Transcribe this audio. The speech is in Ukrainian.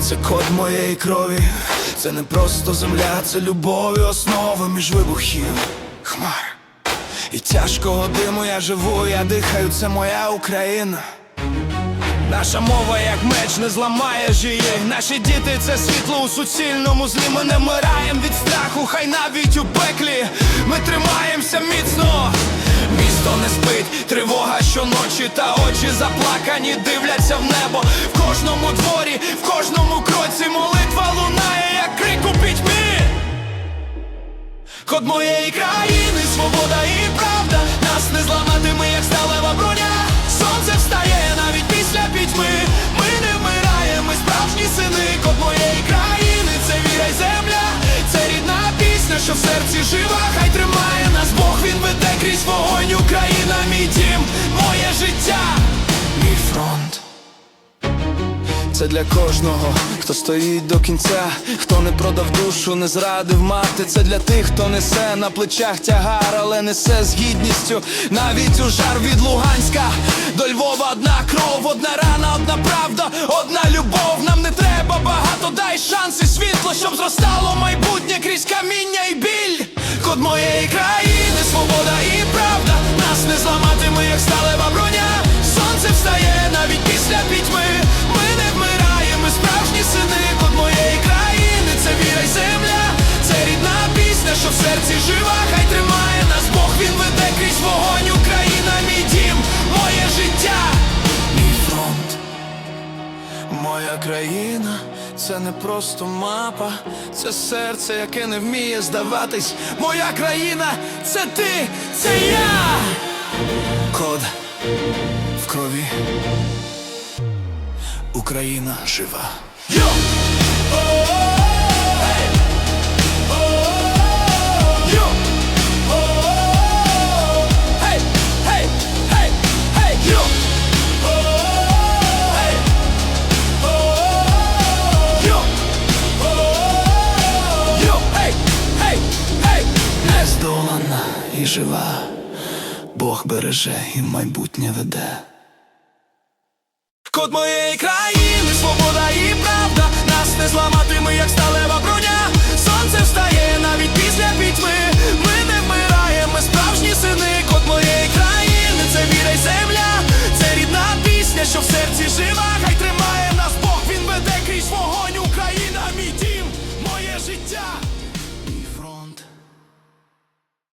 Це код моєї крові, це не просто земля, це любов і основа між вибухів хмар. І тяжкого диму я живу, я дихаю, це моя Україна. Наша мова, як меч, не зламаєш її. Наші діти це світло у суцільному злі. Ми не мираєм від страху, хай навіть у пеклі. Ми тримаємося міцно. Спить, тривога щоночі, та очі заплакані, дивляться в небо. В кожному дворі, в кожному кроці молитва лунає, як крик у пітьмі. Код моєї країни, свобода і правда. Нас не зламати, ми як сталева броня. Сонце встає навіть після пітьми. Ми не вмираємо, ми справжні сини. Код моєї країни, це віра й земля. Це рідна пісня, що в серці жива. Хай це для кожного, хто стоїть до кінця, хто не продав душу, не зрадив мати. Це для тих, хто несе на плечах тягар, але несе з гідністю. Навіть у жар від Луганська до Львова одна кров, одна рана, одна правда, одна любов. Нам не треба багато, дай шанс і світло, щоб зростало майбутнє крізь каміння і біль. Код моєї країни, свобода і правда. Нас не зламати, ми як сталева броня. Жива, хай тримає нас Бог, він веде крізь вогонь, Україна, мій дім, моє життя, мій фронт, моя країна. Це не просто мапа, це серце, яке не вміє здаватись. Моя країна, це ти, це я. Код в крові. Україна жива. Йо! І жива. Бог береже і майбутнє веде. Код моєї країни, свобода і правда Нас не зламати, ми як сталева броня Сонце встає